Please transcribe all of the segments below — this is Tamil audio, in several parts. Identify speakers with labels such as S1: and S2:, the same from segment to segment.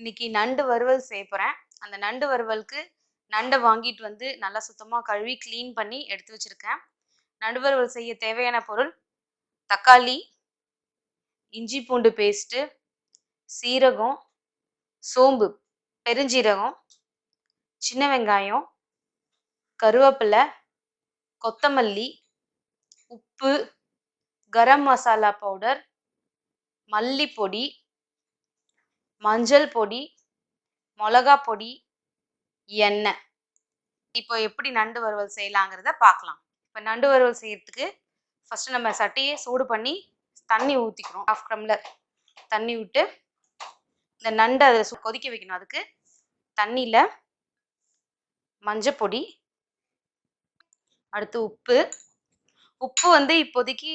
S1: இன்னைக்கு நண்டு வறுவல் செய்ய போகிறேன் அந்த நண்டு வறுவலுக்கு நண்டை வாங்கிட்டு வந்து நல்லா சுத்தமாக கழுவி க்ளீன் பண்ணி எடுத்து வச்சுருக்கேன். நண்டு வறுவல் செய்ய தேவையான பொருள் தக்காளி இஞ்சி பூண்டு பேஸ்ட்டு சீரகம் சோம்பு பெருஞ்சீரகம் சின்ன வெங்காயம் கருவேப்பிலை கொத்தமல்லி உப்பு கரம் மசாலா பவுடர் மல்லிப்பொடி மஞ்சள் பொடி மிளகா பொடி எண்ணெய். இப்போ எப்படி நண்டு வறுவல் செய்யலாங்கிறத பார்க்கலாம். இப்போ நண்டு வறுவல் செய்யறதுக்கு ஃபஸ்ட்டு நம்ம சட்டியை சூடு பண்ணி தண்ணி ஊற்றிக்கிறோம் ஹாஃப் டம்ளர் தண்ணி விட்டு இந்த நண்டு அதில் கொதிக்க வைக்கணும். அதுக்கு தண்ணியில் மஞ்சப்பொடி அடுத்து உப்பு. உப்பு வந்து இப்போதைக்கு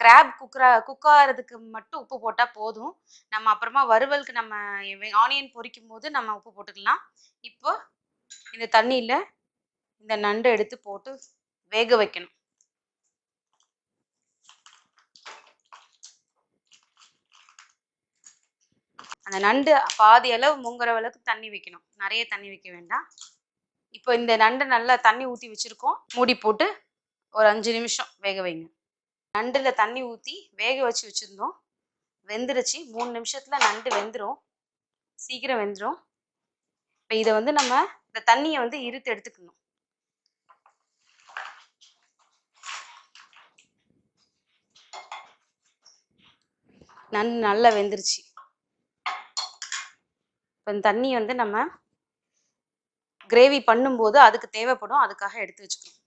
S1: கிராப் குக்கரா குக் ஆகிறதுக்கு மட்டும் உப்பு போட்டால் போதும். நம்ம அப்புறமா வறுவலுக்கு நம்ம ஆனியன் பொரிக்கும் போது நம்ம உப்பு போட்டுக்கலாம். இப்போ இந்த தண்ணியில் இந்த நண்டு எடுத்து போட்டு வேக வைக்கணும். அந்த நண்டு பாதி அளவு முங்குற அளவுக்கு தண்ணி வைக்கணும். நிறைய தண்ணி வைக்க வேண்டாம். இப்போ இந்த நண்டு நல்லா தண்ணி ஊற்றி வச்சுருக்கோம். மூடி போட்டு ஒரு அஞ்சு நிமிஷம் வேக வைங்க. நண்டில் தண்ணி ஊற்றி வேக வச்சு வச்சுருந்தோம். வெந்துருச்சு. மூணு நிமிஷத்தில் நண்டு வெந்துடும் சீக்கிரம் வெந்துடும் இப்போ இதை வந்து நம்ம இந்த தண்ணியை வந்து இருத்து எடுத்துக்கணும். நண்டு நல்லா வெந்துருச்சு. இப்போ இந்த தண்ணி வந்து நம்ம கிரேவி பண்ணும்போது அதுக்கு தேவைப்படும். அதுக்காக எடுத்து வச்சுக்கணும்.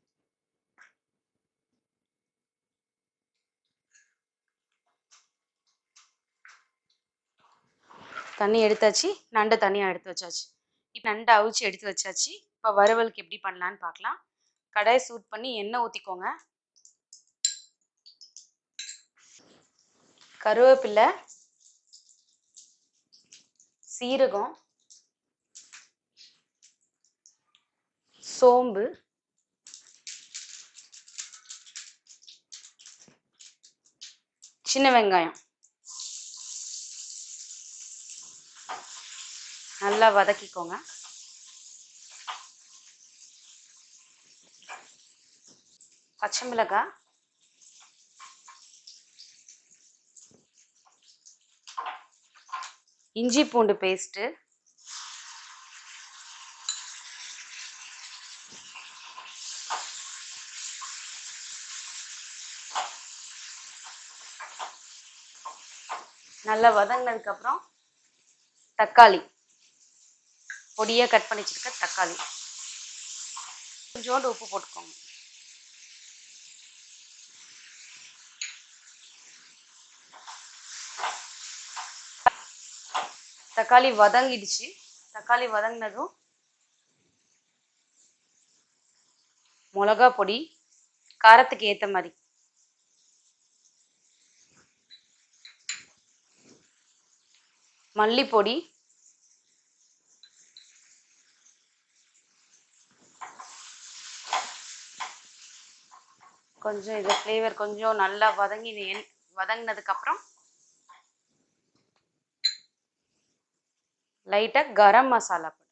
S1: தண்ணி எடுத்தாச்சு நண்டை தனியாக எடுத்து வச்சாச்சு. இப்போ நண்டை அவிச்சு எடுத்து வச்சாச்சு. இப்போ வறுவலுக்கு எப்படி பண்ணலான்னு பார்க்கலாம் கடாயை சூட் பண்ணி எண்ணெய் ஊற்றிக்கோங்க கருவேப்பிலை சீரகம் சோம்பு சின்ன வெங்காயம். நல்லா வதக்கிக்கோங்க. பச்சை மிளகாய் இஞ்சி பூண்டு பேஸ்ட்டு. நல்லா வதங்கினதுக்கப்புறம் தக்காளி. பொடியாக கட் பண்ணி வச்சுருக்க தக்காளி. கொஞ்சோண்டு உப்பு போட்டுக்கோங்க. தக்காளி வதங்கிடுச்சு. தக்காளி வதங்கினதும் மிளகா பொடி காரத்துக்கு ஏற்ற மாதிரி. மல்லிப்பொடி கொஞ்சம் இது ஃப்ளேவர் கொஞ்சம் நல்லா வதங்கி வதங்கினதுக்கப்புறம் லைட்டாக கரம் மசாலா போடு.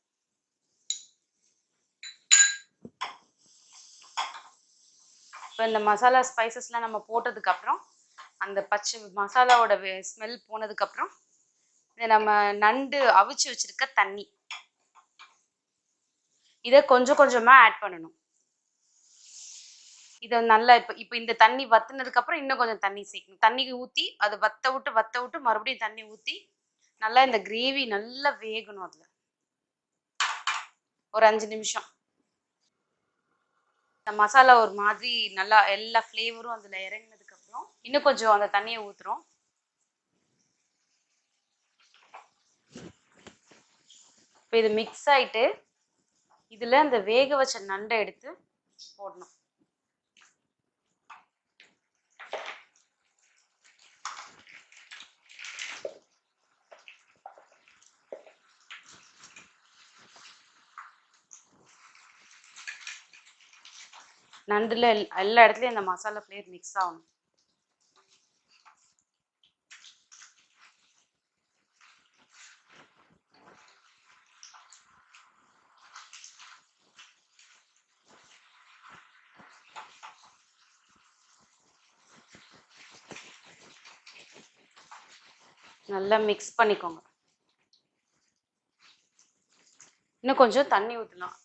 S1: இப்போ இந்த மசாலா ஸ்பைசஸ்லாம் நம்ம போட்டதுக்கப்புறம் அந்த பச்சை மசாலாவோட ஸ்மெல் போனதுக்கப்புறம் இதை நம்ம நண்டு அவிச்சு வச்சிருக்க தண்ணி. இதை கொஞ்சம் கொஞ்சமாக ஆட் பண்ணணும். இதை நல்லா இப்போ இப்போ இந்த தண்ணி வத்துனதுக்கு அப்புறம் இன்னும் கொஞ்சம் தண்ணி சேர்க்கணும் தண்ணி ஊற்றி அதை வத்த விட்டு வத்த விட்டு மறுபடியும் தண்ணி ஊற்றி நல்லா இந்த கிரேவி நல்லா வேகணும் அதில். ஒரு அஞ்சு நிமிஷம். இந்த மசாலா ஒரு மாதிரி நல்லா எல்லா ஃப்ளேவரும் அதில் இறங்கினதுக்கு அப்புறம் இன்னும் கொஞ்சம் அந்த தண்ணியை ஊற்றுறோம் இப்போ இது மிக்ஸ் ஆயிட்டு இதில் அந்த வேக வச்ச நண்டை எடுத்து போடணும். நண்டுல எல்லா இடத்துலயும் இந்த மசாலா ஃப்ளேவர் மிக்ஸ் ஆகும். நல்லா மிக்ஸ் பண்ணிக்கோங்க. இன்னும் கொஞ்சம் தண்ணி ஊற்றலாம்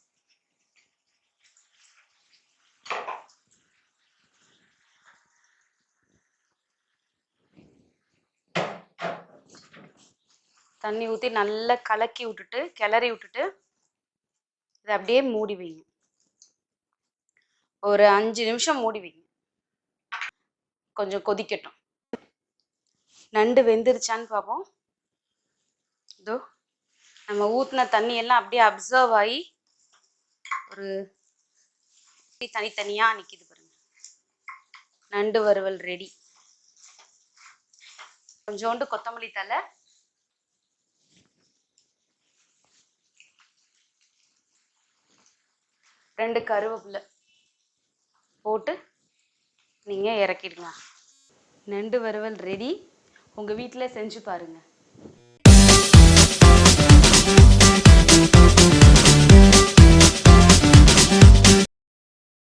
S1: தண்ணி ஊற்றி நல்லா கலக்கி விட்டுட்டு கிளறி விட்டுட்டு இதை அப்படியே மூடி வைங்க. ஒரு அஞ்சு நிமிஷம் மூடி வைங்க. கொஞ்சம் கொதிக்கட்டும். நண்டு வெந்துருச்சான்னு பார்ப்போம் இதோ நம்ம ஊற்றின தண்ணி எல்லாம் அப்படியே அப்சர்வ் ஆகி ஒரு தனித்தனியாக நிற்கிது பாருங்க. நண்டு வறுவல் ரெடி கொஞ்சோண்டு கொத்தமல்லி தலை ரெண்டு கருவேப்பிலை போட்டு நீங்கள் இறக்கிடுங்க நண்டு வறுவல் ரெடி உங்கள் வீட்டில் செஞ்சு பாருங்கள்